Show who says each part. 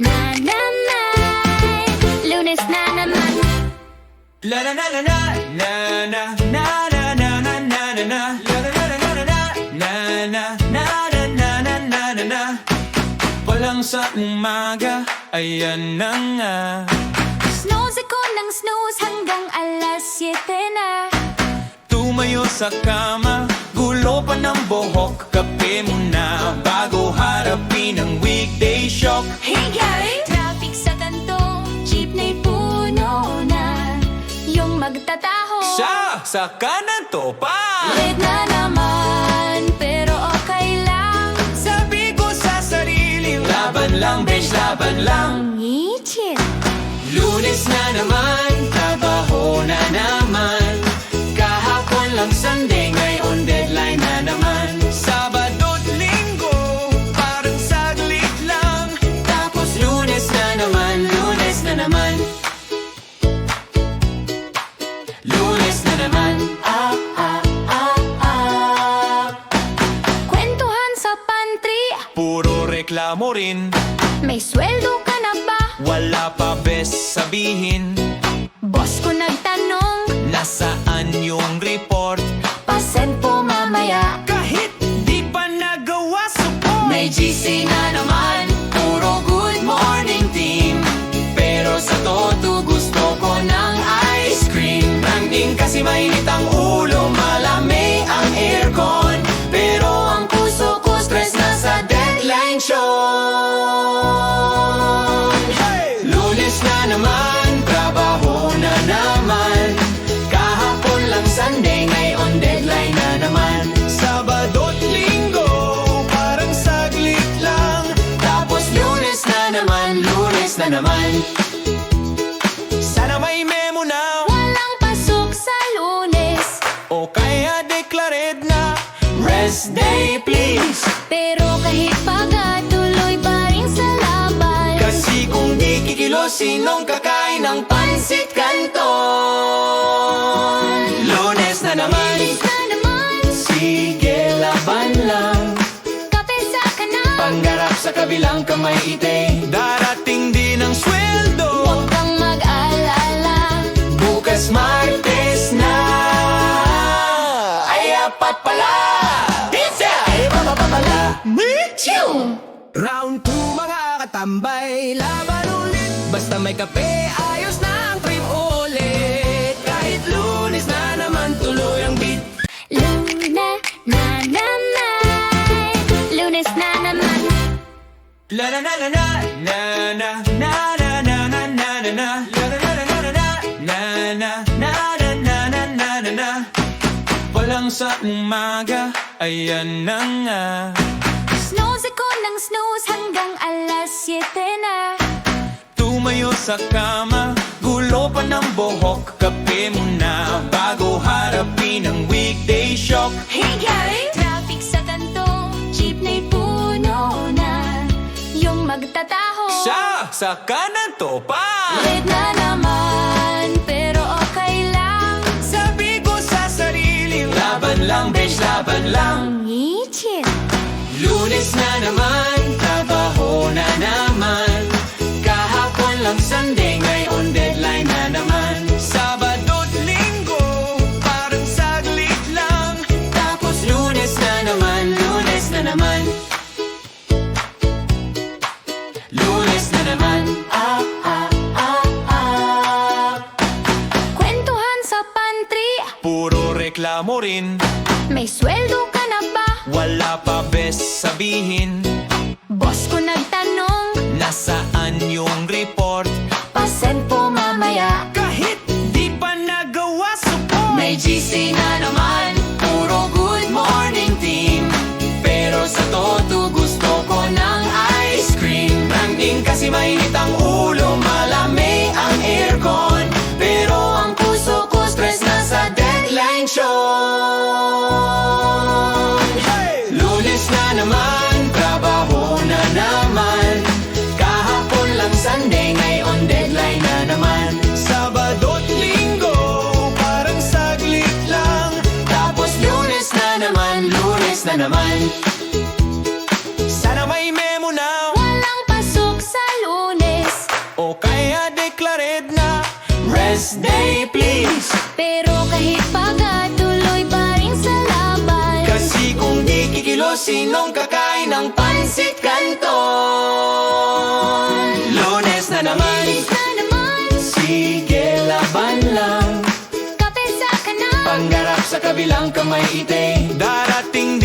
Speaker 1: na na
Speaker 2: la la la na na na na na na na na la la la la la la na na na na na na na na na Walang sa umaga, ayan na nga
Speaker 1: Snooze ako ng snooze hanggang alas 7 na
Speaker 2: Tumayo sa kama, gulo pa ng buhok Kape muna bago harapin ang weekday shock.
Speaker 1: Hey Gary! Traffic sa kanto, jeepney puno na. Yung magtataho.
Speaker 2: Sa, sa kanan to pa.
Speaker 1: Late na naman, pero okay lang.
Speaker 2: Sabi ko sa sarili, laban lang, besh, laban lang.
Speaker 1: Ngichin.
Speaker 2: Lunes na naman, trabaho na naman. Kahapon lang Sunday, reklamo rin,
Speaker 1: May sweldo ka na ba?
Speaker 2: wala pa best sabihin.
Speaker 1: Boss ko nagtanong
Speaker 2: Nasaan yung report?
Speaker 1: Pasend po mamaya.
Speaker 2: Kahit di pa nagawa support.
Speaker 1: May GC na naman
Speaker 2: Puro good morning team. Pero sa todo gusto ko ng ice cream. Ranging kasi mainit ang ulo naman. Sana may memo na.
Speaker 1: Walang pasok sa lunes.
Speaker 2: O kaya declared na. Rest day please.
Speaker 1: Pero kahit pagod tuloy pa rin sa laban.
Speaker 2: Kasi kung di kikilos, sinong kakain ng pansit canton? Lunes na naman,
Speaker 1: Lunes na naman.
Speaker 2: Sige laban lang.
Speaker 1: Kape sa kanan
Speaker 2: Panggarap sa kabilang kamay ite. Darating din Martes na. Ay apat pala. Pizza! Ay papapapala
Speaker 1: Chew!
Speaker 2: Round 2 mga katambay. Laban ulit. Basta may kape Ayos na ang trip ulit. Kahit lunes na naman Tuloy ang beat.
Speaker 1: Luna na naman. Lunes na naman.
Speaker 2: La la la la la na na na na na na Walang sa umaga. Ayan na nga.
Speaker 1: Snooze ako ng snooze hanggang alas 7 na.
Speaker 2: Tumayo sa kama, gulo pa ng buhok Kape muna bago harapin ang weekday shock.
Speaker 1: Hey Gary! Traffic sa kanto, jeepney puno na. Yung magtataho.
Speaker 2: Sa, sa kanan to pa.
Speaker 1: Late na naman,
Speaker 2: laban lang.
Speaker 1: Ngichin.
Speaker 2: Lunes na naman, trabaho na naman. Kahapon lang Sunday, ngayon deadline na naman. Sabado't linggo, parang saglit lang. Tapos lunes na naman, lunes na naman. Lunes na naman, ah, ah, ah, ah.
Speaker 1: Kwentuhan sa pantry.
Speaker 2: Puro reklamo rin,
Speaker 1: May sweldo ka na ba?
Speaker 2: wala pa best sabihin
Speaker 1: naman.
Speaker 2: Sana may memo na.
Speaker 1: Walang pasok sa lunes. O kaya declared na.
Speaker 2: Rest day please.
Speaker 1: Pero kahit pagkatuloy pa rin sa laban.
Speaker 2: Kasi kung di kikilos, sinong kakain ng pansit kanton? Lunes na naman.
Speaker 1: Lunes na
Speaker 2: Sige, laban lang.
Speaker 1: Kape sa kanan
Speaker 2: Panggarap sa kabilang kamay ite Darating